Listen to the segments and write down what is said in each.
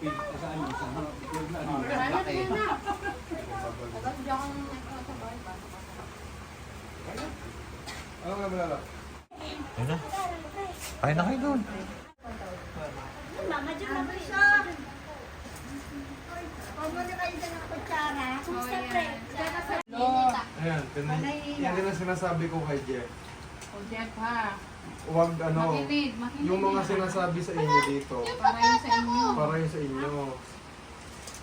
ano. Niya na. Kayo doon. Mama, dyan na siya. Huwag mo na kayo dyan ng kutsara. Kumusta, pre? Ayan, yan din ang sinasabi ko kay Jeff. O Jeff ha. Huwag ano, Makinig, makinig. yung mga sinasabi sa inyo dito, Para yun sa inyo. para yun sa inyo.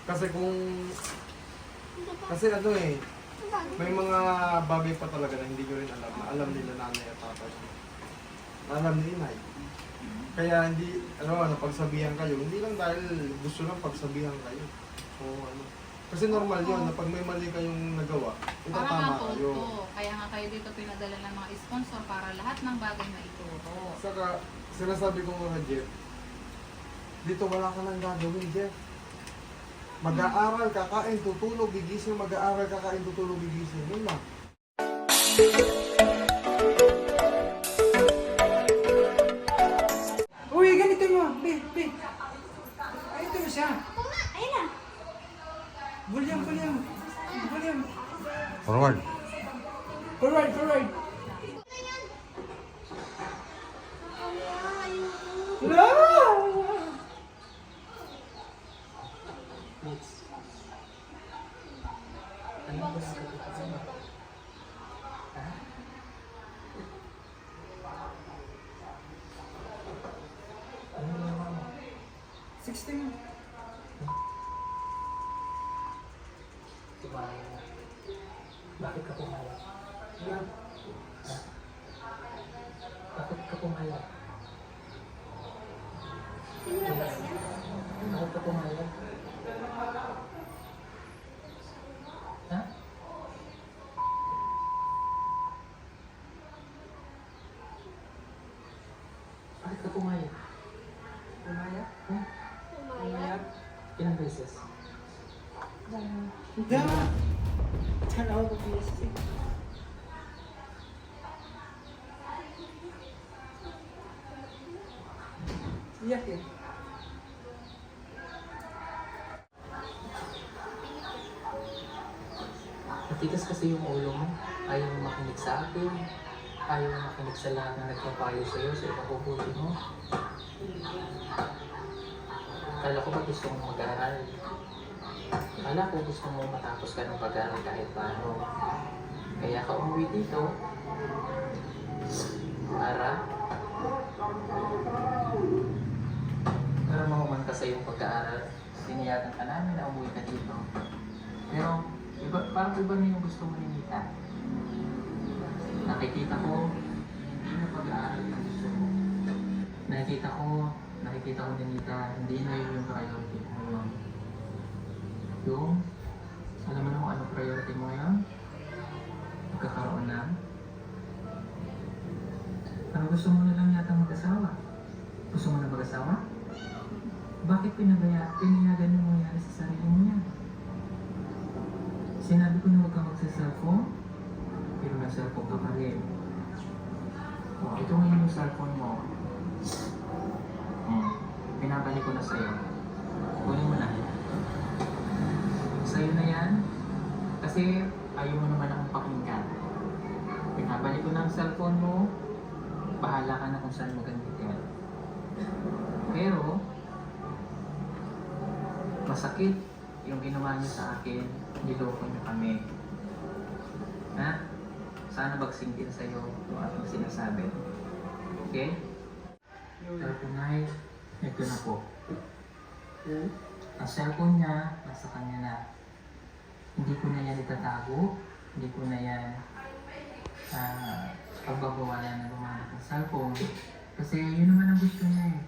Kasi kung, kasi ano eh, may mga bagay pa talaga na hindi nyo rin alam, na alam nila nanay at tatay. Na alam ni inay. Kaya hindi, ano, napagsabihan kayo, hindi lang dahil gusto lang pagsabihan kayo. O ano. Kasi normal yun, na pag may mali kayong nagawa, Para itatama kayo. matuto. Kaya nga kayo dito pinadala ng mga sponsor para lahat ng bagay maituro. Saka, sinasabi ko nga Jeff, dito wala ka nang gagawin, Jeff. Mag-aaral, kakain, tutulog, gigising, mag-aaral, kakain, tutulog, gigising. Yun lang. Forward. Forward, forward. No! Sixteen. Bakit ka pumayag? Ha? Bakit ka pumayag? Bakit ka pumayag? Ha? Bakit ka pumayag? Pumayag. Ha? Pumayag. Ilang beses? Da! Tanaw ko PSC. Iyak eh. Matigas kasi yung ulo mo. Ayaw mo makinig sa akin. Ayaw mo makinig sa lahat na nagpapayo sa'yo sa ipapubuti mo. Kala ko ba gusto mong mag-aaral? Kala ko gusto mo matapos ka ng pag-aaral kahit paano. Kaya ka umuwi dito para para mahuman ka sa iyong pag-aaral. Siniyagan ka namin na umuwi ka dito. Pero iba, parang iba na yung gusto mo ni Nita. Nakikita ko, hindi na pag-aaral ang gusto mo. Nakikita ko, nakikita ko ni Nita, hindi na yun yung priority mo ngayon. Yung, alam mo na kung ano priority mo ngayon? Magkakaroon ng ano gusto mo na lang yata mag-asawa? Gusto mo na mag-asawa? Bakit pinagaya, pinayagan mo mangyari sa sarili mo yan? Sinabi ko na huwag kang magsa-cellphone, pero nag-cellphone ka pa rin. O, ito ngayon yung cellphone mo. Hmm. Pinabalik ko na sa'yo. Kunin mo na. Sa'yo na yan. Kasi ayaw mo naman akong pakinggan. Pinabalik ko na ang cellphone mo. Bahala ka na kung saan mo gamitin. Pero, masakit yung ginawa niyo sa akin, niloko niyo kami. Sana bagsingin sa'yo yung aking sinasabi. Okay? Pero tonight, ito na po. Ang cellphone niya, nasa kanya na. Hindi ko na yan itatago. Hindi ko na yan uh, pagbabawalan na gumamit ng cellphone. Kasi yun naman ang gusto niya eh.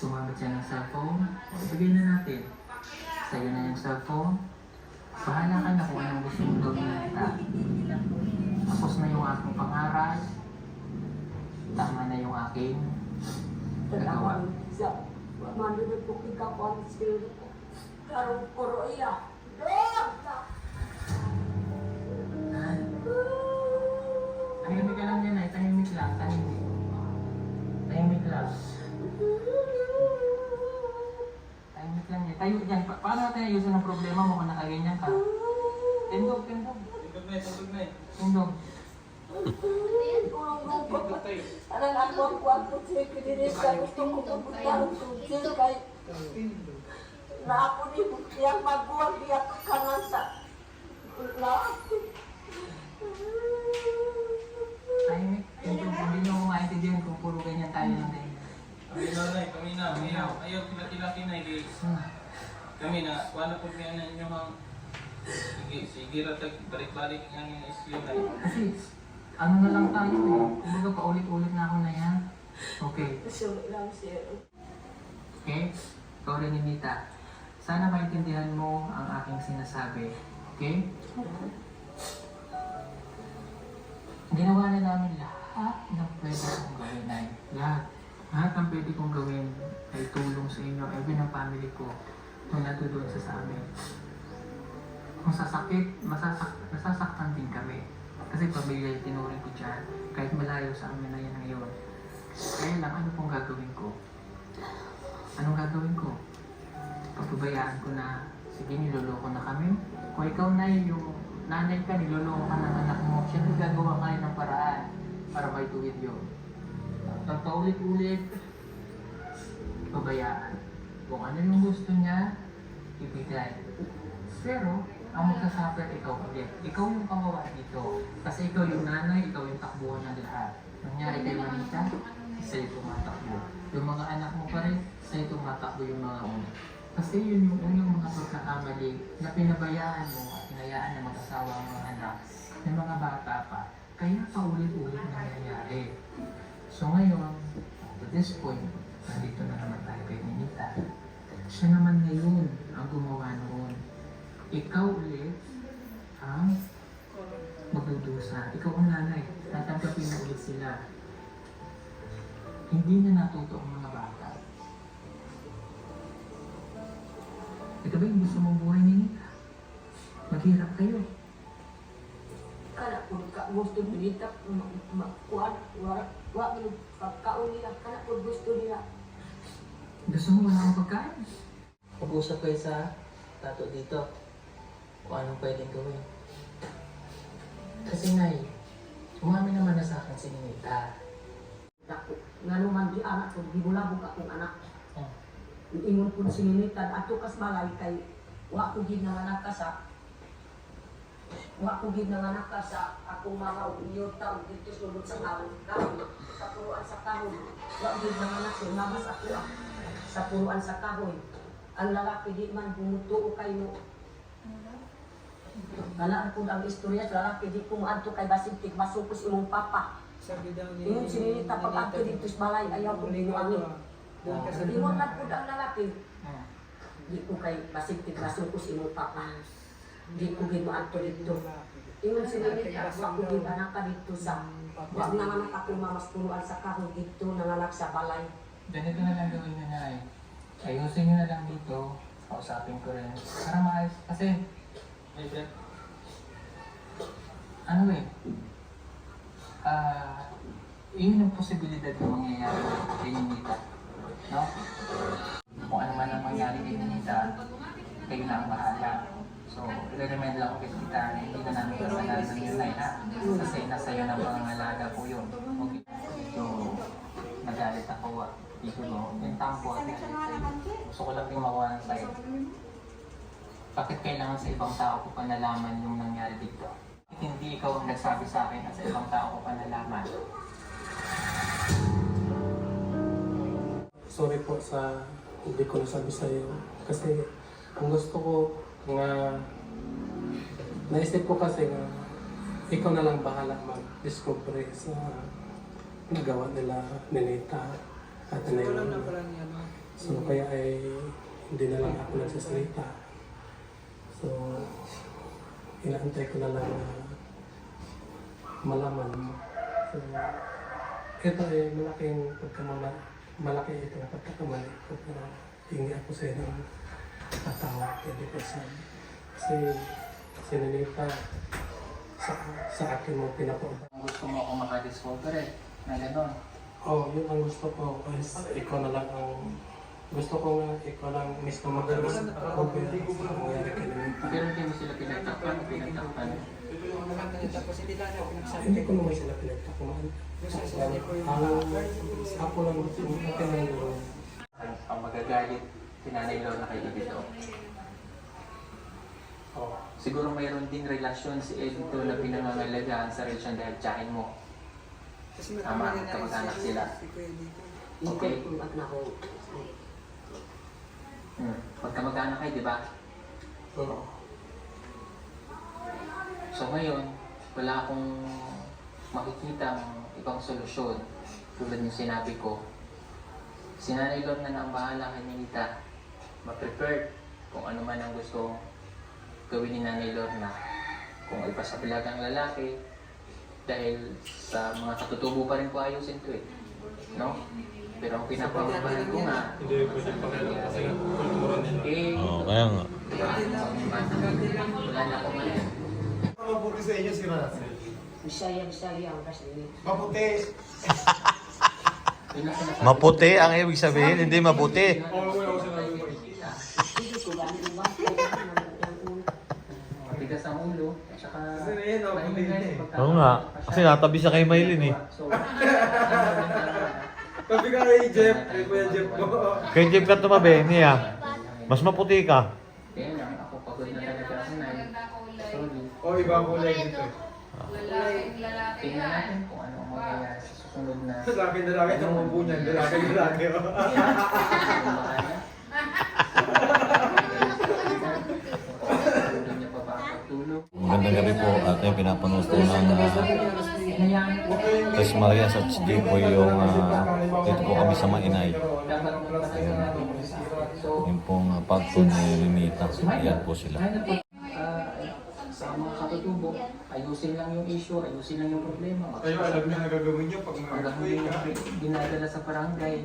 Gumamit siya ng cellphone, ibigay na natin. Sa'yo na yung cellphone. Bahala ka na kung anong gusto mong gawin kita. Tapos na yung aking pangaral. Tama na yung aking nagawa. Manunod ko kita ko ang silo ko. Karong kuro iya. Tahimik ka lang yan ay, tahimik lang, tahimik. Tahimik lang. Sakit yan eh. Tayo dyan. Pa- paano natin ayusin ang problema mo kung nakaganyan ka? Tindog, tindog. Tugtog na, tugtog na. Tindog. Parang ako ang kwarto siya kinirisa. Gusto ko pupunta ng tubig kay na ako ni Bukiyang magbuwag di ako kanan sa na. Tindog. Hindi nyo ako maintindihan kung puro ganyan tayo ng ganyan. Kami na na, kami na, ayaw, ayaw kilaki-laki na, guys. Kami na, wala po kaya na inyo ang... Sige, sige, ratag, balik-balik ang isyo na. Kasi, ano na lang tayo eh. Kumbaga paulit-ulit na ako na yan. Okay. so lang siya. Okay? Ikaw rin, Nita. Sana maintindihan mo ang aking sinasabi. Okay? Ginawa na namin lahat ng pwede kong gawin ay lahat. Lahat ng pwede kong gawin ay tulong sa inyo, even ang family ko, nung nandoon sa sa amin. Kung sasakit, masasak nasasaktan din kami. Kasi pamilya yung tinuring ko dyan, kahit malayo sa amin na yan ngayon. Kaya lang, ano pong gagawin ko? Anong gagawin ko? Papabayaan ko na, sige, niloloko na kami. Kung ikaw na yung nanay ka, niloloko ka ng anak mo, syempre gagawa ka ng paraan para may tuwid yun. Pag paulit-ulit, pabayaan. Kung ano yung gusto niya, ibigay. Pero, ang magkasuffer ikaw ulit. Ikaw yung kawawa dito. Kasi ikaw yung nanay, ikaw yung takbuhan ng lahat. Nangyari kay Manita, sa'yo tumatakbo. Yung mga anak mo pa rin, sa'yo tumatakbo yung mga una. Kasi yun yung unang mga pagkakamali na pinabayaan mo at hinayaan ng mag-asawa ang mga anak ng mga bata pa. Kaya paulit-ulit nangyayari. So ngayon, to this point, nandito na naman tayo kay Ninita. Siya naman ngayon ang gumawa noon. Ikaw ulit ang magdudusa. Ikaw ang nanay. Tatanggapin mo ulit sila. Hindi na natuto ang mga bata. Ito ba yung gusto mong buhay ni? Maghirap kayo. Gusto nila makuan wala wa mo pagkaon nila kana kung gusto nila Gusto mo wala kang pagkain? Pag-usap kayo sa tato dito. Kung anong pwedeng gawin. Kasi nay, umamin naman na sa akin si Ninita. Dako, nga naman di anak ko, di bulabog akong anak. Oh. Ingon po si Ninita, ato kas balay kay wa ko gid nanganak ka sa wa ko gid ka sa akong mga uyota ug dito sulod sa. Kahon, sa puruan sa kahon. Wa gid nanganak ko, nabas ako ah, sa puruan sa kahon. Ang lalaki di man bumutuo kay mo. Galaan po ang istorya sa lalaki di ko maadto kay basig tig masupos imong papa. Sabi daw ni... Ingon si Ninita pag adto dito sa balay ayaw ko ginuangin. Doon ka sa Ingon na po ang lalaki. Oh. Di ko kay basig tig masupos imong papa. Di ko ginuangto dito. Ingon si Ninita wa ko gid anak ka dito sa wa nga anak ako mamas puruan sa kahon dito nanganak sa balay. Ganito na lang gawin nyo na ay. Ayusin nyo na lang dito. Kausapin ko rin. Para maayos. Kasi, Ay, Brad. ano eh, ah, yun yung posibilidad na mangyayari kay Ninita. No? Kung ano man ang mangyari kay Ninita, kayo na ang bahala. So, i-remind lang ko kay Tita na hindi na namin kasalanan ng yun na Kasi nasa iyo ng pangangalaga po yun. Okay. So, nagalit ako ah. Dito no, yung tampo at sa'yo. Gusto ko lang din makuha ng sa'yo. Bakit kailangan sa ibang tao ko pa nalaman yung nangyari dito? Hindi ikaw ang nagsabi sa akin at sa ibang tao ko pa nalaman? sorry po sa hindi ko nasabi sa iyo. Kasi ang gusto ko nga naisip ko kasi nga ikaw na lang bahala mag-discover sa nagawa nila Nenita at Alam na Nenita. pala niya, no? So kaya ay hindi na lang ako nagsasalita. So inaantay ko na lang na malaman. So ito ay malaking pagkamala, malaki ito na pagkakamali ko pero hingi ako sa inyo ko sabi. Kasi sinilita sa, sa akin mo pinapunta. Gusto mo ako makadiscover eh, na gano'n. Oh, yun ang gusto ko is ikaw na lang ang Gusto ko nga ikaw lang mismo magkakas ako kay Lenita. Pero hindi mo sila pinagtakpan o pinagtakpan. Hindi ko naman sila pinagtakumaan. Ang ako lang yung tinanong Ang, ang magagalit, sinanay daw na kay dito. Oh, Siguro mayroon ding relasyon si Edito na pinangangalagaan sa relasyon dahil tsahin mo. Kasi Tama, kamag-anak si- sila. Okay. Hmm. Magkamag-anak kayo, di ba? oo. So ngayon, wala akong makikita ibang solusyon. Tulad ng sinabi ko, si Nanay Lorna na ang bahala kay Ninita. Ma-prepared kung ano man ang gusto gawin ni Nanay Lorna. Kung ipasabilag ang lalaki, dahil sa mga katutubo pa rin po ayusin to eh. No? Pero ang pinapamahalan ko nga, Hindi pwede pangalan kasi kultura nila. eh, Oo, kaya nga. wala na akong ano. Ang mabuti sa inyo si Russell. Bisaya, Bisaya ang kasi Maputi. Yun ang. Maputi ang ibig sabihin, hindi mabuti. Oo, wala ko sinabi mo. Hindi ko ganun yung wapo. Matigas ang ulo, at saka... Kasi na yun, ako maingay din rin eh. pagka- Oo nga, kasi natabi siya kay Maylin eh. Rin talaga, Sabi ka kay Jeff, kay Kuya Jeff ko. Kay Jeff ka tumabi, niya. Mas maputi ka. Kaya lang, ako pagod na talaga na. Kulay. Sorry. O, iba ang kulay dito. Lalaki, lalaki Tingnan yan. natin kung ano ang mangyayari sa susunod na... Lalaki, lalaki, ang mabu niyan. Lalaki, lalaki. Magandang gabi po at yung pinapanood po ng uh, Tres Maria sa HD po yung uh, dito po kami sa Mainay. Yung pong uh, pagtun ni Linita. Ayan po sila. sa mga katutubo, ayusin lang yung issue, ayusin lang yung problema. Kayo alam niyo na gagawin niyo pag hindi ka. dinadala sa barangay,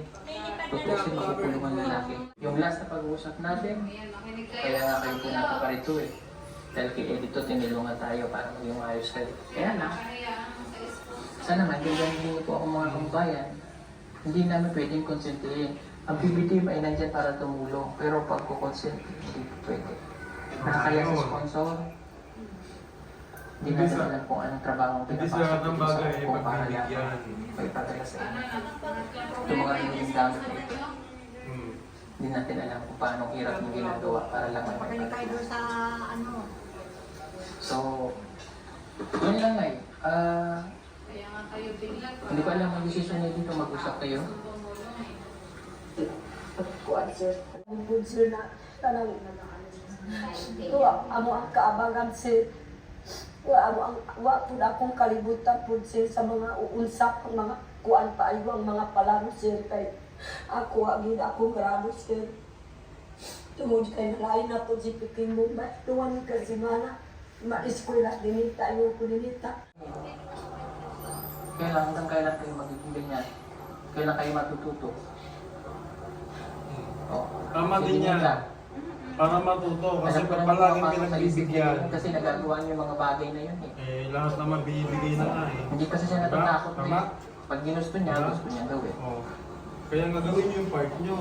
tutusin makukulong ang lalaki. Yung last na pag-uusap natin, Ayan. Kaya nga kayo pumunta pa rito eh. Dahil kay Edito, tinulungan tayo para maging maayos kayo. Kaya lang, sana maintindihan niyo po ako mga kababayan. Hindi namin pwedeng konsentihin. Ang PBTM ay nandyan para tumulong. Pero pag kukonsent, hindi po pwede. Nakakaya sa sponsor. Hindi natin sa- alam kung anong trabaho ang pinapasok dito sa kung para pagbibigyan. lang may padala sa inyo. Ito mga rin gamit na ito. Hmm. Hindi natin alam kung paano hirap ng ginagawa para lang may Magaling tayo doon sa ano. So, yun lang ay. Ah, Kaya nga kayo bigla. hindi ko alam ang decision niyo dito. Mag-usap kayo. Kuan sir. Ang good sir na tanang Wa amo ang kaabangan sir. Wa amo ang wa pud akong kalibutan pud sir sa mga uunsak ang mga kuan paayo ang mga palaro sir kay ako wa gid ako grado sir. Tungod kay nalain na po si Piking. Tuwan ka si Mana. Ma-eskwela dinita, ayaw ko dinita. Kailan hanggang kailan kayo magiging ganyan? Kailan kayo matututo? Oh, Tama din yan. Para matuto. Kasi pag palaging pinagbibigyan. Kasi nagagawa niyo yung mga bagay na yun eh. Eh, lahat naman binibigay na nga eh. Hindi kasi siya natatakot na Tama? eh. Pag ginusto niya, Tama? gusto niya gawin. Oh. Kaya nga gawin niyo yung part niyo.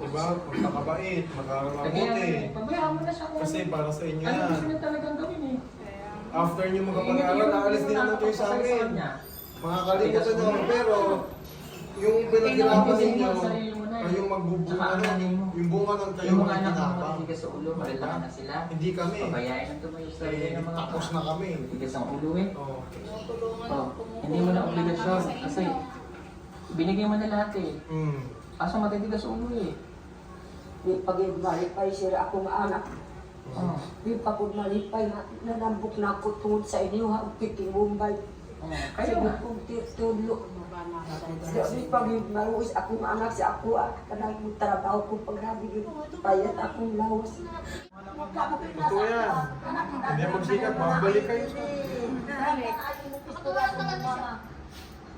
Diba? Magkakabait, magkakabuti. pabayaan mo na siya kung Kasi ano. para sa inyo Ano yan. gusto niya talagang gawin eh. After niyo magkapag-aral, aalis din naman kayo sa amin. Makakalimutan niyo kami, pero yung pinaghirapan ninyo ay yung magbubunga ng, yung bunga ng tayo Yung ng mga anak mo tinapang. matigas sa ulo, marilang na sila. Hindi kami. Pabayaan ang tumayo sa Eh, ng mga tapos na kami. Matigas ang ulo eh. Oh. Oh, hindi mo na obligasyon kasi binigay mo na lahat eh. Mm. Kaso matitigas ulo eh. Di pag malipay sir akong anak. Oh. Di pa po malipay na nanambok na ako tungod sa inyo ha, piking Mumbai. Oh. Kaya Kaya nga. kong tulo. Di pag maluwis akong anak sa ako ah, kanang mo trabaho ko paghabi yun. Payat akong lawas. Totoo yan. Hindi magsikat, babalik kayo sa...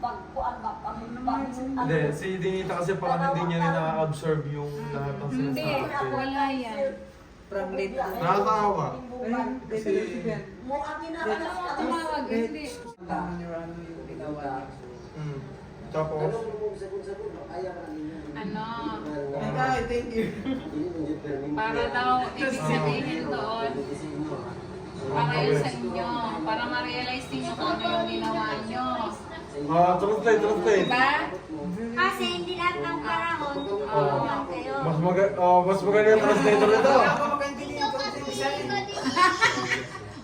Pagkuan ba, pag Hindi, si Dinita kasi parang hindi niya rin na-absorb yung lahat ng Hindi, sinasabi. wala yan. From late. Nakakaawa. Kasi, Tumawag, hindi. Tama niyo ano yung ginawa niyo. Mm. Tapos, Ano, Ay, thank you. para daw, ibig sabihin doon, para yun sa inyo, para ma-realize niyo kung ano yung ginawa nyo. Ah, translate, translate. Diba? Kasi hindi lahat ng panahon totoo lang kayo. Mas maga oh, mas maganda yung translator nito. Ako makaintindihan ko sa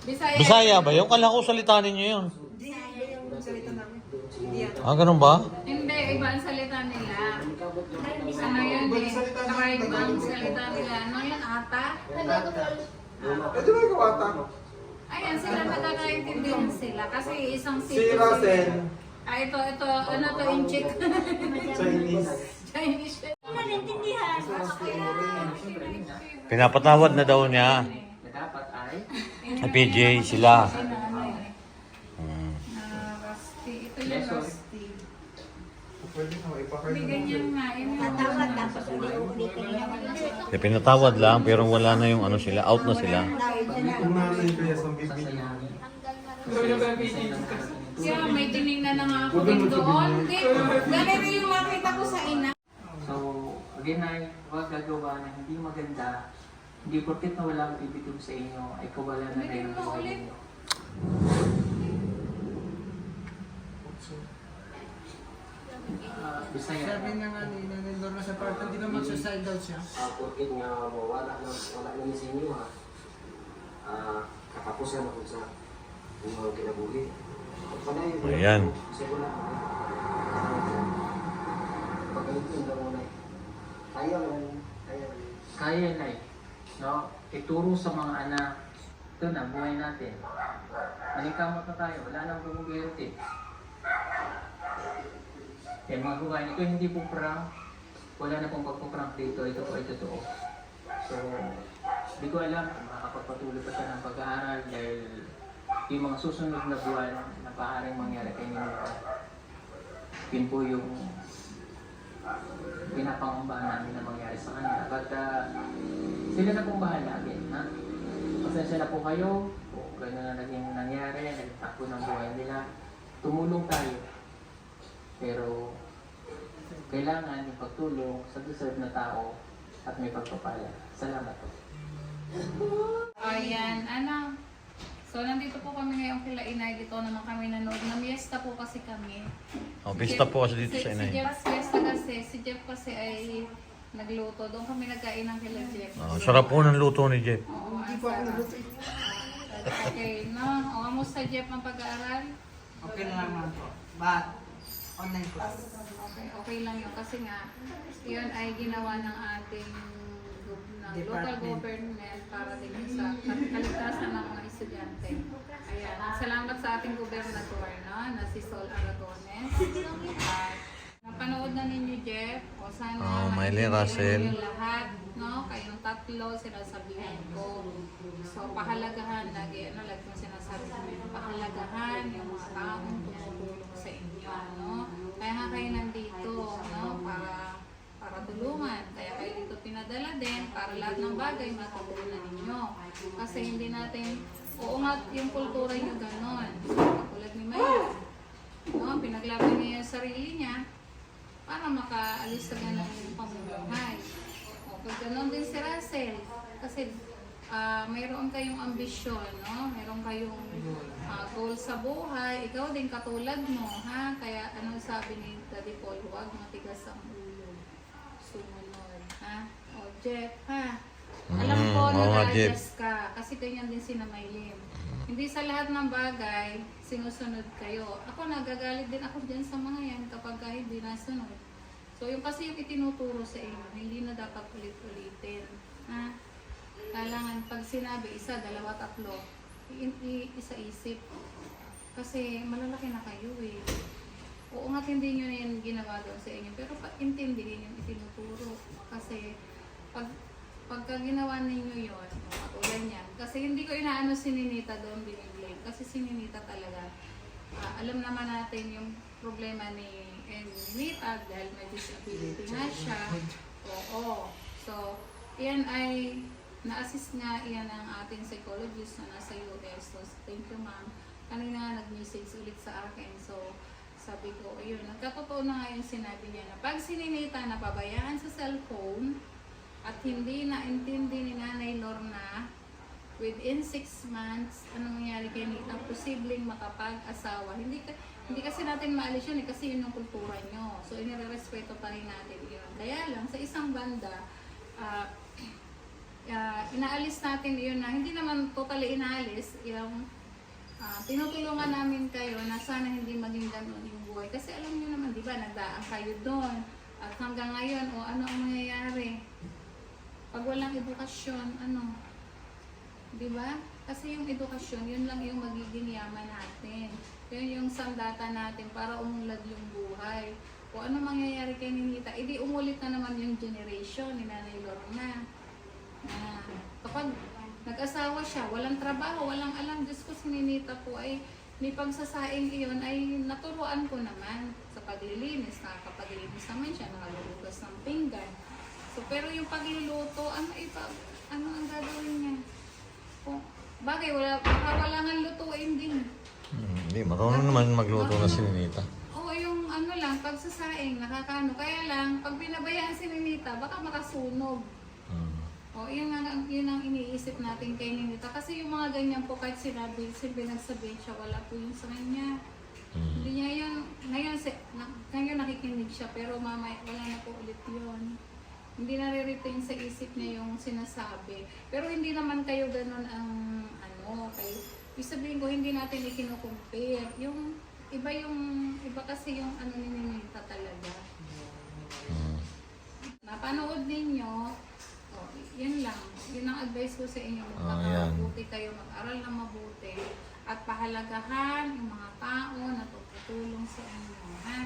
Bisaya. Bisaya. Ba yun? Kala ko salita ninyo yun. Hindi, yung salita namin. Yan. Ah, ganun ba? Hindi, iba ang salita nila. Ano yun eh? Tribe ang salita nila. Ano yun, ata? Eh, di ba ikaw ata? Ayan, sila nagkakaintindihan sila. Kasi isang Si city Russell, Ah, ito, ito, ano to, inchik. Chinese. Chinese. Hindi na naintindihan. Pinapatawad na daw niya. Dapat ay Sa PJ sila. Ano. Hmm. Ah. Ito yung rusty. Pwede na, ipakain yung Tatawad tapos ulit-ulitin niya. Eh, pinatawad lang pero wala na yung ano sila. Out na sila. Nanay kaya sa bibig. Kaya may tinignan na nga ako din doon. Hindi, ganito yung nakita ko sa ina. So, again ay huwag gagawa na hindi maganda. Hindi porket na wala ang bibigay sa inyo ay kawalan na na yung ulit. ninyo. Ah, Bisaya. Sabi nga nga ni Nanay Lorna sa part, hindi naman suicidal siya. uh, porkit nga wala na wala na sa inyo ha. Ah, katapusan ako sa inyong kinabuhi. Ayan. Kaya kaya. Kaya na. No? Ituro sa mga anak. Ito na, buhay natin. Manikamot na tayo. Wala nang gumugerte. Yan mga buhay. Ito hindi po prank. Wala na pong pagpuprank dito. Ito po ay totoo. So, hindi ko alam kung makakapagpatuloy pa siya ng pag-aaral dahil yung mga susunod na buwan maaaring mangyari kay Ninita. Yun po yung pinapangambahan namin na mangyari sa kanila. But uh, sila na pong bahala again, ha? Pasensya na po kayo, kung gano'n na naging nangyari, nagtakbo ng buhay nila. Tumulong tayo. Pero kailangan yung pagtulong sa deserve na tao at may pagpapala. Salamat po. Ayan, ano. So, nandito po kami ngayon kila Inay. Dito naman kami nanood. Namiesta po kasi kami. Oh, pista po kasi dito si, sa Si inay. Jeff, fiesta kasi. Si Jeff kasi ay nagluto. Doon kami nagkain ng kila Jeff. Oh, sarap po ng luto ni Jeff. Oo, Hindi po ako nabuti. Okay, no? O, kamusta Jeff ang pag-aaral? Okay na naman po. But, online class. Okay, okay lang yun. Kasi nga, yun ay ginawa ng ating gov- ng local Department. government para din sa kaligtasan ng mga estudyante. Ayan. Salamat sa ating gobernador no, na si Sol Aragones. At napanood na ninyo, Jeff. O sana Oh, Miley Russell. lahat, no? Kayong tatlo, sinasabihan ko. So, pahalagahan lagi, ano, lagi mo sinasabi namin, pahalagahan yung mga taong tumutulong sa inyo, no? Kaya nga kayo nandito, no? Para para tulungan. Kaya kayo dito pinadala din para lahat ng bagay matutunan ninyo. Kasi hindi natin, oo nga yung kultura nyo ganon. Katulad ni Maya. No? Pinaglaban niya yung sarili niya para makaalis sa ganang pamumuhay. O, pag ganon din si Russell. Kasi ah mayroon kayong ambisyon, no? Mayroon kayong ah, goal sa buhay. Ikaw din katulad mo, ha? Kaya ano sabi ni Daddy Paul, huwag matigas ang ulo. Sumunod, ha? O, Jeff, ha? Alam Mm, ko na oo nga, Jeff. na-adjust ka kasi ganyan din si Namaylin. Hindi sa lahat ng bagay, sinusunod kayo. Ako nagagalit din ako dyan sa mga yan kapag ka hindi nasunod. So yung kasi yung itinuturo sa inyo, hindi na dapat ulit-ulitin. Ha? Kailangan pag sinabi isa, dalawa, tatlo, i- i- isa-isip. Kasi malalaki na kayo eh. Oo nga hindi nyo na yan ginawa doon sa inyo, pero pa- intindihin yung itinuturo. Kasi pag pagka ginawa ninyo yun, o katulad niyan, kasi hindi ko inaano si Ninita doon biniblame. Kasi si Ninita talaga, ah, alam naman natin yung problema ni eh, ni Ninita dahil may disability nga siya. Oo. So, yan ay na-assist nga iyan ang ating psychologist na nasa US. So, thank you ma'am. Kanina nag-message ulit sa akin. So, sabi ko, ayun, nagkatotoo na nga yung sinabi niya na pag sininita na pabayaan sa cellphone at hindi na intindi ni Nanay Lorna, within 6 months, anong nangyari kay Nita, posibleng makapag-asawa. Hindi, ka, hindi kasi natin maalis yun eh, kasi yun yung kultura nyo. So, inirespeto pa rin natin yun. Kaya lang, sa isang banda, ah, ah, inaalis natin yun na hindi naman totally inaalis yung Ah, tinutulungan namin kayo na sana hindi maging ganun yung buhay. Kasi alam niyo naman, di ba, nagdaan kayo doon. At hanggang ngayon, o ano ang mangyayari? Pag walang edukasyon, ano? Di ba? Kasi yung edukasyon, yun lang yung magiging yaman natin. Yun yung sandata natin para umunlad yung buhay. O ano mangyayari kay Ninita? Edi umulit na naman yung generation ni Nanay Lorna. Na kapag nag-asawa siya, walang trabaho, walang alam, Diyos ko si Ninita po ay may pagsasaing iyon ay naturuan ko naman sa paglilinis. Nakakapaglilinis naman siya, nakalulugas ng pinggan. So, pero yung pagluluto, ano iba, ano ang gagawin niya? Kung, bagay, wala, baka wala nga lutuin din. Hmm, Hindi, marunong naman magluto na si Ninita. Oo, yung ano lang, pagsasaing, nakakano. Kaya lang, pag binabayaan si Ninita, baka makasunog. Hmm. O, yun ang, yun ang iniisip natin kay Ninita. Kasi yung mga ganyan po, kahit sinabi, simple nagsabihin siya, wala po yun sa kanya. Hmm. Hindi niya yun, ngayon, si, na, ngayon nakikinig siya, pero mamaya, wala na po ulit yun. Hindi nare-retain sa isip niya yung sinasabi. Pero hindi naman kayo ganun ang, ano, kayo, ibig sabihin ko, hindi natin ikinukumpare. Yung, iba yung, iba kasi yung ano ni Ninita talaga. Napanood ninyo, oh, yun lang. Yun ang advice ko sa inyo. Ah, yan. Magpakabuti kayo, mag-aral na mabuti. At pahalagahan yung mga tao na tutulong sa inyo. Ha?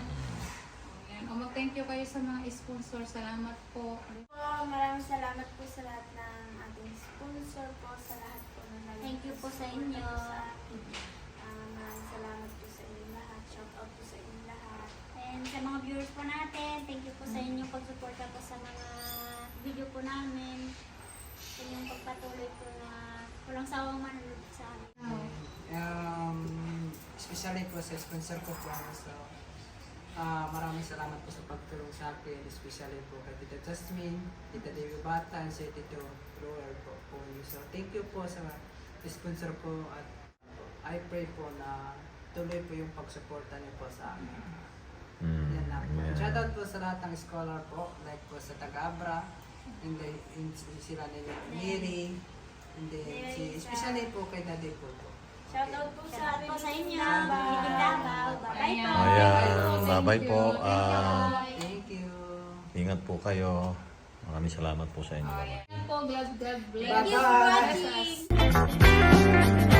Oh. O mag-thank you kayo sa mga sponsor. Salamat po. Po, maraming salamat po sa lahat ng ating sponsor po, sa lahat po na nag- Thank you po sa inyo. Ah, maraming salamat po sa inyo lahat. Shout out po sa inyo lahat. And sa mga viewers po natin, thank you po sa inyong pagsuporta po sa mga video po namin. Sa inyong pagpatuloy po na walang sawang manonood sa amin. Um, especially po sa sponsor ko po. So, ah maraming salamat po sa pagtulong sa akin. Especially po kay Tita Jasmine, Tita Dewi Bata, and si Tito Roel po po. So, thank you po sa sponsor po at I pray po na tuloy po yung pagsuporta niyo po sa amin. Hmm. Yan lang po. Ayan. Shoutout po sa lahat ng scholar po, like po sa Tagabra, and then in, sila nila Mary, and then si, especially po kay Daddy po po. Shoutout po sa out po sa inyo. Davao. Bibiting Davao. Bye po. Ayan, bye-bye po. Ah, Thank you. ingat po kayo. Maraming salamat po sa inyo. Ayan po, God, God bless. Thank you for watching.